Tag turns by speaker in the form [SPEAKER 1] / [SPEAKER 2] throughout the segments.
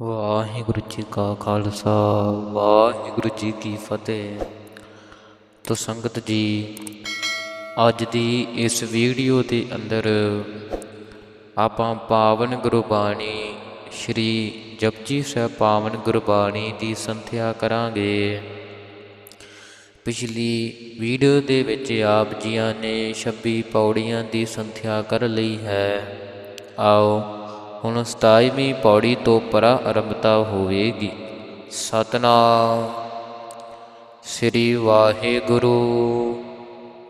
[SPEAKER 1] ਵਾਹਿਗੁਰੂ ਜੀ ਕਾ ਖਾਲਸਾ, ਵਾਹਿਗੁਰੂ ਜੀ ਕੀ ਫਤਿਹ। ਤੋ ਸੰਗਤ ਜੀ, ਅੱਜ ਦੀ ਇਸ ਵੀਡੀਓ ਦੇ ਅੰਦਰ ਆਪਾਂ ਪਾਵਨ ਗੁਰਬਾਣੀ ਸ਼੍ਰੀ ਜਪਜੀ ਸਾਹਿਬ ਪਾਵਨ ਗੁਰਬਾਣੀ ਦੀ ਸੰਥਿਆ ਕਰਾਂਗੇ। ਪਿਛਲੀ ਵੀਡੀਓ ਦੇ ਵਿੱਚ ਆਪ ਜੀਆਂ ਨੇ 26 ਪੌੜੀਆਂ ਦੀ ਸੰਥਿਆ ਕਰ ਲਈ ਹੈ। ਆਓ ਹੁਣ 27ਵੀਂ ਪੌੜੀ ਤੋਂ ਪਰਾ ਆਰੰਭਤਾ ਹੋਵੇਗੀ। ਸਤਨਾਮ। ਸ੍ਰੀ ਵਾਹਿਗੁਰੂ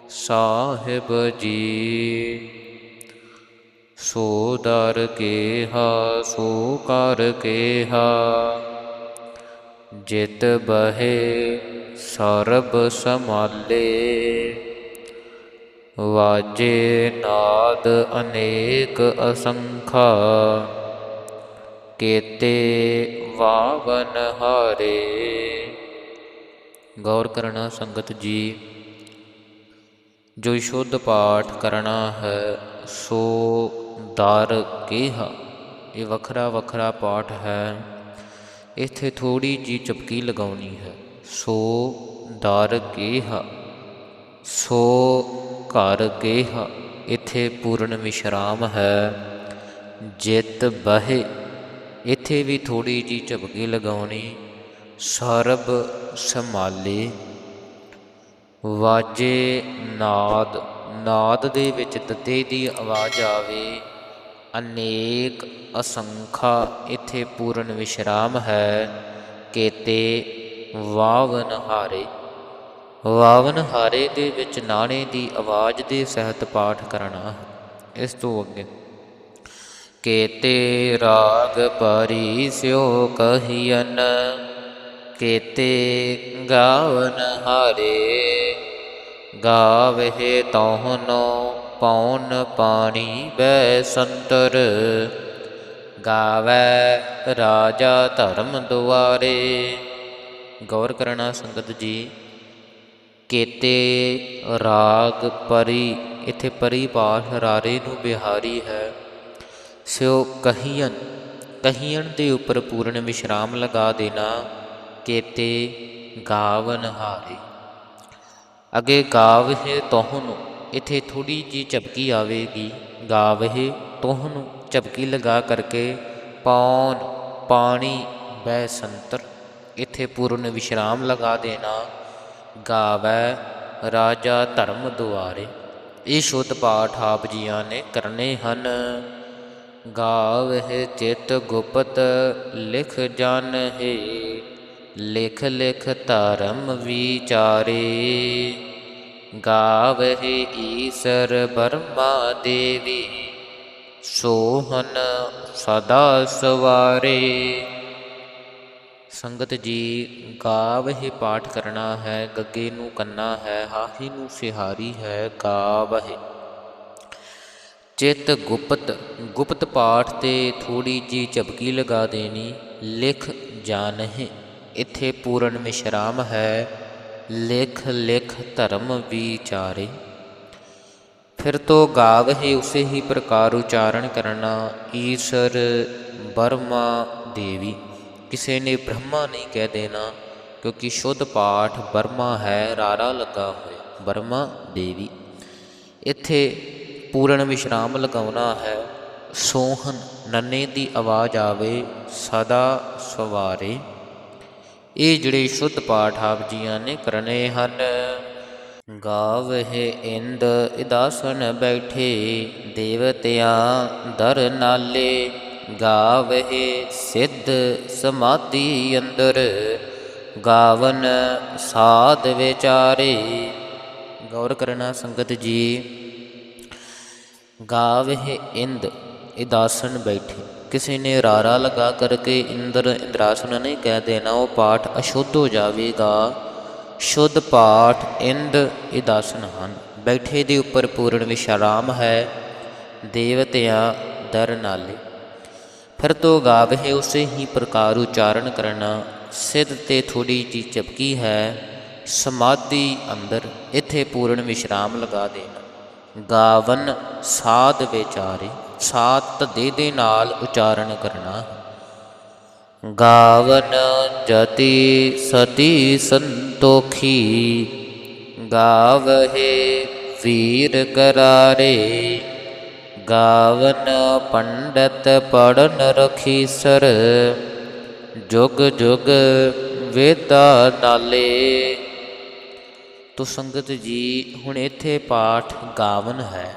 [SPEAKER 1] ਸਾਹਿਬ ਜੀ। ਸੋ ਦਰ ਕੇਹਾ, ਸੋ ਕਰ ਕੇਹਾ। ਜਿਤ ਬਹੇ ਸਰਬ ਸਮਾਲੇ ਵਾਜੇ ਨਾਦ ਅਨੇਕ ਅਸੰਖਾ, ਕੇਤੇ ਵਾਵਨ ਹਾਰੇ। ਗੌਰ ਕਰਨਾ ਸੰਗਤ ਜੀ, ਜੋ ਸ਼ੁੱਧ ਪਾਠ ਕਰਨਾ ਹੈ, ਸੋ ਦਰ ਕੇਹਾ। ਇਹ ਵੱਖਰਾ ਵੱਖਰਾ ਪਾਠ ਹੈ, ਇੱਥੇ ਥੋੜੀ ਜੀ ਚਪਕੀ ਲਗਾਉਣੀ ਹੈ। ਸੋ ਦਰ ਕੇਹਾ, ਸੋ ਘਰ ਗੇਹਾ ਇੱਥੇ ਪੂਰਨ ਵਿਸ਼ਰਾਮ ਹੈ। ਜਿਤ ਬਹਿ, ਇੱਥੇ ਵੀ ਥੋੜੀ ਜੀ ਝਪਕੀ ਲਗਾਉਣੀ, ਸਰਬ ਸੰਭਾਲੇ। ਵਾਜੇ ਨਾਦ ਨਾਦ ਦੇ ਵਿੱਚ ਤਤੇ ਦੀ ਆਵਾਜ਼ ਆਵੇ, ਅਨੇਕ ਅਸੰਖਾ ਇੱਥੇ ਪੂਰਨ ਵਿਸ਼ਰਾਮ ਹੈ। ਕੇਤੇ ਵਾਵਨ ਹਾਰੇ। ਵਾਵਨ ਹਾਰੇ ਦੇ ਵਿੱਚ ਨਾਣੇ ਦੀ ਆਵਾਜ਼ ਦੇ ਸਹਿਤ ਪਾਠ ਕਰਨਾ। ਹੈ ਇਸ ਤੋਂ ਅੱਗੇ, ਕੇਤੇ ਰਾਗ ਪਰੀ ਸਿਓ ਕਹੀਨ ਕੇਤੇ ਗਾਵਨ ਹਾਰੇ, ਗਾਵਹਿ ਤਹੁਨੋ ਪੌਨ ਪਾਣੀ ਬੈ ਸੰਤਰ, ਗਾਵੈ ਰਾਜਾ ਧਰਮ ਦੁਆਰੇ। ਗੌਰ ਕਰਨਾ ਸੰਗਤ ਜੀ ਕੇਤੇ ਰਾਗ ਪਰੀ, ਇੱਥੇ ਪਰੀ ਪਾਠ ਰਾਰੇ ਨੂੰ ਬਿਹਾਰੀ ਹੈ। ਸਿਓ ਕਹੀਨ ਕਹੀਨ ਦੇ ਉੱਪਰ ਪੂਰਨ ਵਿਸ਼ਰਾਮ ਲਗਾ ਦੇਣਾ, ਕੇਤੇ ਗਾਵਨ ਹਾਰੇ। ਅਗੇ ਗਾਵਹਿ ਤੋਹਨੂੰ, ਇੱਥੇ ਥੋੜੀ ਜੀ ਝਪਕੀ ਆਵੇਗੀ। ਗਾਵਹਿ ਤੋਹਨੂੰ ਝਪਕੀ ਲਗਾ ਕਰਕੇ ਪੌਨ, ਪਾਣੀ ਬੈ ਸੰਤਰ, ਇੱਥੇ ਪੂਰਨ ਵਿਸ਼ਰਾਮ ਲਗਾ ਦੇਣਾ ਗਾਵੈ ਰਾਜਾ ਧਰਮ ਦੁਆਰੇ। ਇਹ ਸ਼ੁੱਧ ਪਾਠ ਆਪ ਜੀਆਂ ਨੇ ਕਰਨੇ ਹਨ। ਗਾਵਹਿ ਚਿਤ ਗੁਪਤ ਲਿਖ ਜਨ ਹੈ ਲਿਖ ਲਿਖ ਧਰਮ ਵਿਚਾਰੇ। ਗਾਵਹਿ ਈਸਰ ਬਰਮਾ ਦੇਵੀ, ਸੋਹਨ ਸਦਾ ਸਵਾਰੇ। ਸੰਗਤ ਜੀ ਗਾਵਹਿ ਪਾਠ ਕਰਨਾ ਹੈ, ਗੱਗੇ ਨੂੰ ਕੰਨਾ ਹੈ, ਹਾਹੀ ਨੂੰ ਸਿਹਾਰੀ ਹੈ ਗਾਵਹਿ ਚਿਤ ਗੁਪਤ ਗੁਪਤ ਪਾਠ ਤੇ ਥੋੜੀ ਜੀ ਝਪਕੀ ਲਗਾ ਦੇਣੀ, ਲਿਖ ਜਾ ਨਹੀਂ ਇੱਥੇ ਪੂਰਨ ਵਿਸ਼ਰਾਮ ਹੈ, ਲਿਖ ਲਿਖ ਧਰਮ ਵਿਚਾਰੇ। ਫਿਰ ਤੋ ਗਾਵਹਿ ਉਸੇ ਹੀ ਪ੍ਰਕਾਰ ਉਚਾਰਨ ਕਰਨਾ, ਈਸ਼ਰ ਬਰਮਾ ਦੇਵੀ। ਕਿਸੇ ਨੇ ਬ੍ਰਹਮਾ ਨਹੀਂ ਕਹਿ ਦੇਣਾ, ਕਿਉਂਕਿ ਸ਼ੁੱਧ ਪਾਠ ਬਰਮਾ ਹੈ, ਰਾਰਾ ਲੱਗਾ ਹੋਇਆ, ਬਰਮਾ ਦੇਵੀ। ਇੱਥੇ ਪੂਰਨ ਵਿਸ਼ਰਾਮ ਲਗਾਉਣਾ ਹੈ। ਸੋਹਨ ਨੰਨੇ ਦੀ ਆਵਾਜ਼ ਆਵੇ, ਸਦਾ ਸਵਾਰੇ। ਇਹ ਜਿਹੜੇ ਸ਼ੁੱਧ ਪਾਠ ਆਪ ਜੀਆਂ ਨੇ ਕਰਨੇ ਹਨ, ਗਾਵਹਿ ਇੰਦ ਇਦਾਸਨ ਬੈਠੇ, ਦੇਵਤਿਆਂ ਦਰ ਨਾਲੇ। ਗਾਵੇ ਸਿੱਧ ਸਮਾਧੀ ਅੰਦਰ, ਗਾਵਨ ਸਾਧ ਵਿਚਾਰੇ। ਗੌਰ ਕਰਨਾ ਸੰਗਤ ਜੀ ਗਾਵਹਿ ਇੰਦ ਇਦਾਸਨ ਬੈਠੇ। ਕਿਸੇ ਨੇ ਰਾਰਾ ਲਗਾ ਕਰਕੇ ਇੰਦਰ ਇੰਦਰਾਸਨ ਨਹੀਂ ਕਹਿ ਦੇਣਾ, ਉਹ ਪਾਠ ਅਸ਼ੁੱਧ ਹੋ ਜਾਵੇਗਾ। ਸ਼ੁੱਧ ਪਾਠ ਇੰਦ ਇਦਾਸਨ ਹਨ। ਬੈਠੇ ਦੇ ਉੱਪਰ ਪੂਰਨ ਵਿਸ਼ਰਾਮ ਹੈ, ਦੇਵਤਿਆਂ ਦਰ ਨਾਲੇ। ਫਿਰ ਤੋ ਗਾਵਹਿ ਉਸੇ ਹੀ ਪ੍ਰਕਾਰ ਉਚਾਰਨ ਕਰਨਾ। ਸਿੱਧ ਤੇ ਥੋੜੀ ਜੀ ਚਪਕੀ ਹੈ। ਸਮਾਧੀ ਅੰਦਰ ਇੱਥੇ ਪੂਰਨ ਵਿਸ਼ਰਾਮ ਲਗਾ ਦੇਣਾ। ਗਾਵਨ ਸਾਧ ਵਿਚਾਰੇ ਸਾਤ ਦੇ ਦੇ ਨਾਲ ਉਚਾਰਨ ਕਰਨਾ। ਗਾਵਨ ਜਤੀ ਸਤੀ ਸੰਤੋਖੀ, ਗਾਵਹੇ ਵੀਰ ਕਰਾਰੇ। ਗਾਵਨ ਪੰਡਤ ਪੜਨ ਰਖੀਸਰ, ਜੁਗ ਜੁਗ ਵੇਦਾ ਨਾਲੇ। ਤੋ ਸੰਗਤ ਜੀ, ਹੁਣ ਇੱਥੇ ਪਾਠ ਗਾਵਨ ਹੈ।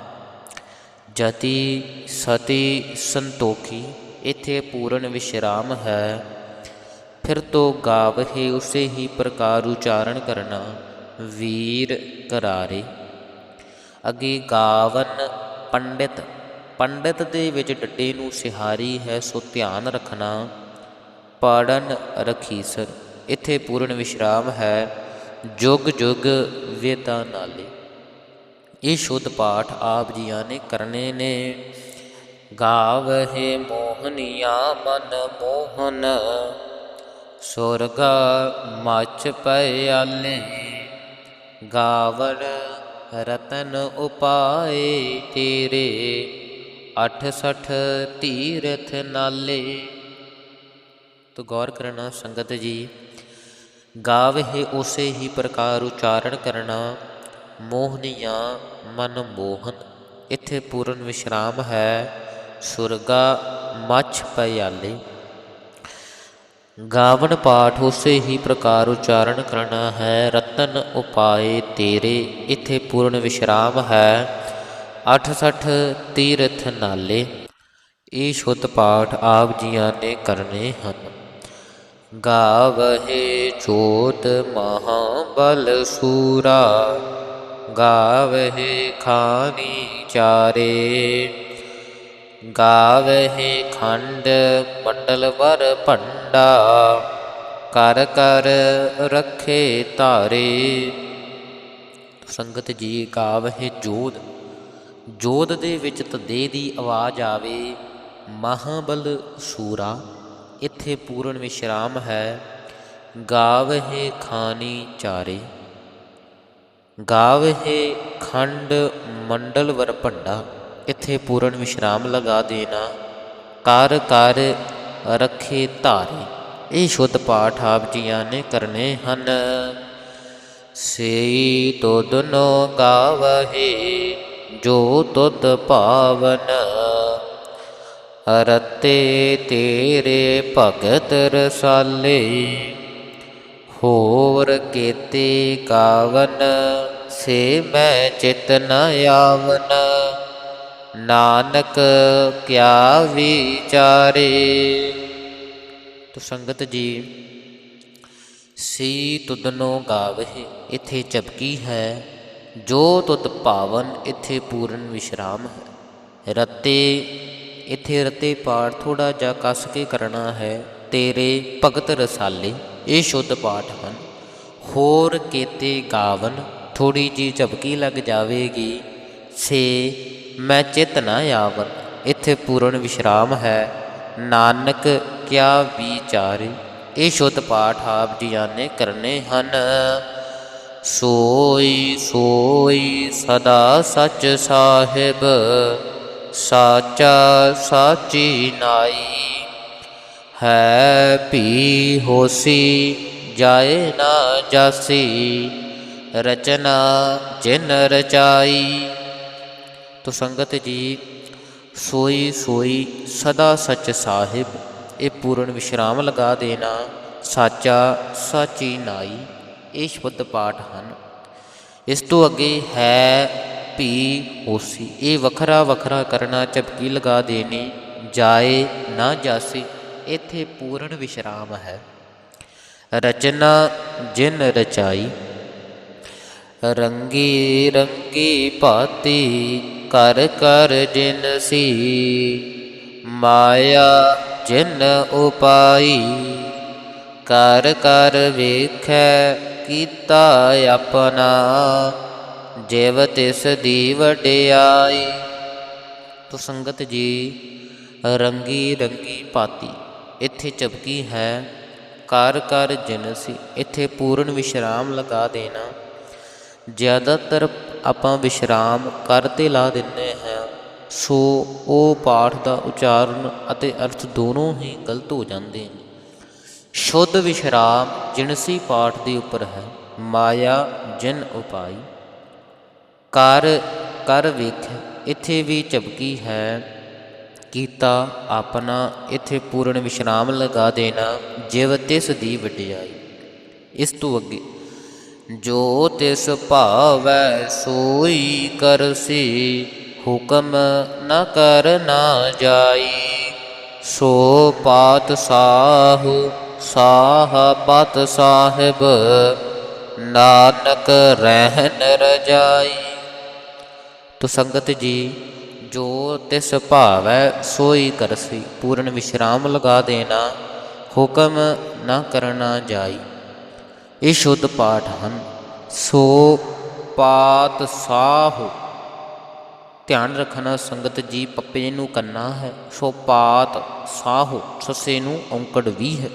[SPEAKER 1] ਜਤੀ ਸਤੀ ਸੰਤੋਖੀ, ਇੱਥੇ ਪੂਰਨ ਵਿਸ਼ਰਾਮ ਹੈ। ਫਿਰ ਤੋਂ ਗਾਵਹਿ ਉਸੇ ਹੀ ਪ੍ਰਕਾਰ ਉਚਾਰਨ ਕਰਨਾ, ਵੀਰ ਕਰਾਰੇ। ਅੱਗੇ ਗਾਵਨ ਪੰਡਿਤ ਪੰਡਤ ਦੇ ਵਿੱਚ ਡੱਡੇ ਨੂੰ ਸਿਹਾਰੀ ਹੈ, ਸੋ ਧਿਆਨ ਰੱਖਣਾ। ਪੜਨ ਰਖੀਸਰ ਇੱਥੇ ਪੂਰਨ ਵਿਸ਼ਰਾਮ ਹੈ। ਜੁਗ ਜੁਗ ਵੇਦਾ ਨਾਲੇ। ਇਹ ਸ਼ੁੱਧ ਪਾਠ ਆਪ ਜੀਆਂ ਨੇ ਕਰਨੇ ਨੇ। ਗਾਵਹਿ ਮੋਹਨੀਆ ਮਨ ਮੋਹਨ, ਸੁਰਗਾ ਮਚ ਪਿਆਲੇ ਗਾਵਣ ਰਤਨ ਉਪਾਏ ਤੇਰੇ। 68 ਤੀਰਥ ਨਾਲੇ। ਤੋ ਗੌਰ ਕਰਨਾ ਸੰਗਤ ਜੀ, ਗਾਵਹਿ ਉਸੇ ਹੀ ਪ੍ਰਕਾਰ ਉਚਾਰਨ ਕਰਨਾ ਮੋਹਨੀਆਂ ਮਨ ਮੋਹਨ। ਇੱਥੇ ਪੂਰਨ ਵਿਸ਼ਰਾਮ ਹੈ, ਸੁਰਗਾ ਮੱਛ ਪਿਆਲੇ ਗਾਵਨ ਪਾਠ ਉਸੇ ਹੀ ਪ੍ਰਕਾਰ ਉਚਾਰਨ ਕਰਨਾ ਹੈ, ਰਤਨ ਉਪਾਏ ਤੇਰੇ। ਇੱਥੇ ਪੂਰਨ ਵਿਸ਼ਰਾਮ ਹੈ 68 ਤੀਰਥ ਨਾਲੇ, ਇਹ ਸ਼ੁੱਧ ਪਾਠ ਆਪ ਜੀਆਂ ਨੇ ਕਰਨੇ ਹਨ। ਗਾਵਹਿ ਜੋਤ ਮਹਾਬਲ ਸੂਰਾ, ਗਾਵਹਿ ਖਾਨੀ ਚਾਰੇ। ਗਾਵਹਿ ਖੰਡ ਮੰਡਲ ਵਰ ਭੰਡਾ, ਕਰ ਕਰ ਰੱਖੇ ਧਾਰੇ। ਸੰਗਤ ਜੀ ਗਾਵਹਿ ਜੋਤ ਜੋਤ ਦੇ ਵਿੱਚ ਤਦੇ ਦੀ ਆਵਾਜ਼ ਆਵੇ, ਮਹਾਬਲ ਸੂਰਾ, ਇੱਥੇ ਪੂਰਨ ਵਿਸ਼ਰਾਮ ਹੈ, ਗਾਵਹਿ ਖਾਨੀ ਚਾਰੇ। ਗਾਵਹਿ ਖੰਡ ਮੰਡਲ ਵਰ ਭੰਡਾ, ਇੱਥੇ ਪੂਰਨ ਵਿਸ਼ਰਾਮ ਲਗਾ ਦੇਣਾ, ਕਰ ਕਰ ਰੱਖੇ ਧਾਰੇ। ਇਹ ਸ਼ੁੱਧ ਪਾਠ ਆਪ ਜੀਆਂ ਨੇ ਕਰਨੇ ਹਨ। ਸੇਈ ਤੁਧਨੋ ਗਾਵਹਿ ਜੋ ਤੁਧ ਭਾਵਨ ਰਤੇ ਤੇਰੇ ਭਗਤ ਰਸਾਲੇ, ਹੋਰ ਕੇਤੇ ਗਾਵਨ ਸੇ ਮੈਂ ਚਿਤ ਨ ਆਵਨ। ਨਾਨਕ ਕਿਆ ਵਿਚਾਰੇ। ਤੋ ਸੰਗਤ ਜੀ, ਸੀ ਤੁਦਨੋ ਗਾਵਹਿ, ਇੱਥੇ ਚਪਕੀ ਹੈ। ਜੋ ਤੁਧ ਭਾਵਨ ਇੱਥੇ ਪੂਰਨ ਵਿਸ਼ਰਾਮ ਹੈ। ਰਤੇ, ਇੱਥੇ ਰਤੇ ਪਾਠ ਥੋੜਾ ਜਿਹਾ ਕੱਸ ਕੇ ਕਰਨਾ ਹੈ। ਤੇਰੇ ਭਗਤ ਰਸਾਲੇ, ਇਹ ਸ਼ੁੱਧ ਪਾਠ ਹਨ। ਹੋਰ ਕੇਤੇ ਗਾਵਨ ਥੋੜੀ ਜੀ ਝਪਕੀ ਲੱਗ ਜਾਵੇਗੀ। ਸੇ, ਮੈਂ ਚਿਤ ਨਾ ਆਵਨ ਇੱਥੇ ਪੂਰਨ ਵਿਸ਼ਰਾਮ ਹੈ। ਨਾਨਕ, ਕਿਆ ਵਿਚਾਰੇ, ਇਹ ਸ਼ੁੱਧ ਪਾਠ ਆਪ ਜੀਆਂ ਨੇ ਕਰਨੇ ਹਨ। ਸੋਈ ਸੋਈ ਸਦਾ ਸੱਚ ਸਾਹਿਬ, ਸਾਚਾ ਸਾਚੀ ਨਾਈ। ਹੈ ਭੀ ਹੋਸੀ, ਜਾਏ ਨਾ ਜਾਸੀ, ਰਚਨਾ ਜਿਨ ਰਚਾਈ। ਤੋ ਸੰਗਤ ਜੀ, ਸੋਈ ਸੋਈ ਸਦਾ ਸੱਚ ਸਾਹਿਬ, ਇਹ ਪੂਰਨ ਵਿਸ਼ਰਾਮ ਲਗਾ ਦੇਣਾ, ਸਾਚਾ ਸਾਚੀ ਨਾਈ। ਇਹ ਸ਼ਬਦ ਪਾਠ ਹਨ। ਇਸ ਤੋਂ ਅੱਗੇ ਹੈ ਭੀ ਹੋਸੀ। ਇਹ ਵੱਖਰਾ ਵੱਖਰਾ ਕਰਨਾ, ਝਪਕੀ ਲਗਾ ਦੇਣੀ, ਜਾਏ ਨਾ ਜਾਸੀ, ਇੱਥੇ ਪੂਰਨ ਵਿਸ਼ਰਾਮ ਹੈ। ਰਚਨਾ ਜਿਨ ਰਚਾਈ, ਰੰਗੀ ਰੰਗੀ ਭਾਤੀ ਕਰ ਕਰ ਜਿਨ ਸੀ, ਮਾਇਆ ਜਿਨ ਉਪਾਈ। ਕਰ ਕਰ ਵੇਖੈ, ਕੀਤਾ ਆਪਣਾ। ਜਿਵ ਤਿਸ ਦੀ ਵਡਿਆਈ। ਤੋ ਸੰਗਤ ਜੀ, ਰੰਗੀ ਰੰਗੀ ਪਾਤੀ ਇੱਥੇ ਚਪਕੀ ਹੈ। ਕਰ ਕਰ ਜਿਨਸੀ ਇੱਥੇ ਪੂਰਨ ਵਿਸ਼ਰਾਮ ਲਗਾ ਦੇਣਾ। ਜ਼ਿਆਦਾਤਰ ਆਪਾਂ ਵਿਸ਼ਰਾਮ ਕਰ ਤੇ ਲਾ ਦਿੰਦੇ ਹਾਂ। ਸੋ ਉਹ ਪਾਠ ਦਾ ਉਚਾਰਨ ਅਤੇ ਅਰਥ ਦੋਨੋਂ ਹੀ ਗਲਤ ਹੋ ਜਾਂਦੇ ਨੇ। ਸ਼ੁੱਧ ਵਿਸ਼ਰਾਮ ਜਿਨਸੀ ਪਾਠ ਦੇ ਉੱਪਰ ਹੈ। ਮਾਇਆ ਜਿਨ ਉਪਾਈ। ਕਰ ਕਰ ਵੇਖ, ਇੱਥੇ ਵੀ ਝਪਕੀ ਹੈ। ਕੀਤਾ, ਆਪਣਾ, ਇੱਥੇ ਪੂਰਨ ਵਿਸ਼ਰਾਮ ਲਗਾ ਦੇਣਾ, ਜਿਵ ਤਿਸ ਦੀ ਵਡਿਆਈ। ਇਸ ਤੋਂ ਅੱਗੇ, ਜੋ ਤਿਸ ਭਾਵੈ ਸੋਈ ਕਰਸੀ ਹੁਕਮ ਨ ਕਰ ਨਾ ਜਾਈ। ਸੋ ਪਾਤ ਸਾਹੁ ਸਾਹ ਪਤ ਸਾਹਿਬ, ਨਾਨਕ ਰਹਿਨ ਰਜਾਈ। ਤੋ ਸੰਗਤ ਜੀ, ਜੋ ਤਿਸ ਭਾਵੈ ਸੋਈ ਕਰਸੀ, ਪੂਰਨ ਵਿਸ਼ਰਾਮ ਲਗਾ ਦੇਣਾ, ਹੁਕਮ ਨਾ ਕਰਨਾ ਜਾਈ। ਇਹ ਸ਼ੁੱਧ ਪਾਠ ਹਨ। ਸੋ ਪਾਤ ਸਾਹ। ਧਿਆਨ ਰੱਖਣਾ ਸੰਗਤ ਜੀ, ਪੱਪੇ ਨੂੰ ਕੰਨਾ ਹੈ। ਸੋ ਪਾਤ ਸਾਹ, ਸੱਸੇ ਨੂੰ ਔਂਕੜ ਵੀ ਹੈ।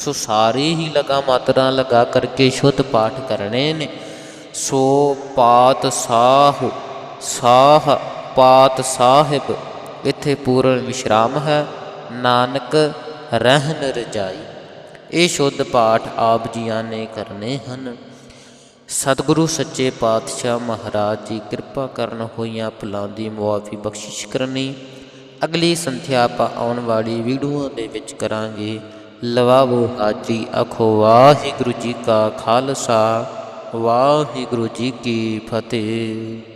[SPEAKER 1] ਸੋ ਸਾਰੇ ਹੀ ਲਗਾ ਮਾਤਰਾ ਲਗਾ ਕਰਕੇ ਸ਼ੁੱਧ ਪਾਠ ਕਰਨੇ ਨੇ। ਸੋ ਪਾਤ ਸਾਹ ਸਾਹ ਪਾਤ ਸਾਹਿਬ, ਇੱਥੇ ਪੂਰਨ ਵਿਸ਼ਰਾਮ ਹੈ। ਨਾਨਕ ਰਹਿਨ ਰਜਾਈ, ਇਹ ਸ਼ੁੱਧ ਪਾਠ ਆਪ ਜੀਆਂ ਨੇ ਕਰਨੇ ਹਨ। ਸਤਿਗੁਰੂ ਸੱਚੇ ਪਾਤਸ਼ਾਹ ਮਹਾਰਾਜ ਜੀ, ਕਿਰਪਾ ਕਰਨ ਹੋਈਆਂ ਭੁੱਲਾਂ ਦੀ ਮੁਆਫੀ ਬਖਸ਼ਿਸ਼ ਕਰਨੀ। ਅਗਲੀ ਸੰਥਿਆ ਆਪਾਂ ਆਉਣ ਵਾਲੀ ਵੀਡੀਓ ਦੇ ਵਿੱਚ ਕਰਾਂਗੇ। ਲਵਾਵੋ ਹਾਜੀ ਅਖੋ ਵਾਹਿਗੁਰੂ ਜੀ ਕਾ ਖਾਲਸਾ ਵਾਹਿਗੁਰੂ ਜੀ ਕੀ ਫਤਿਹ।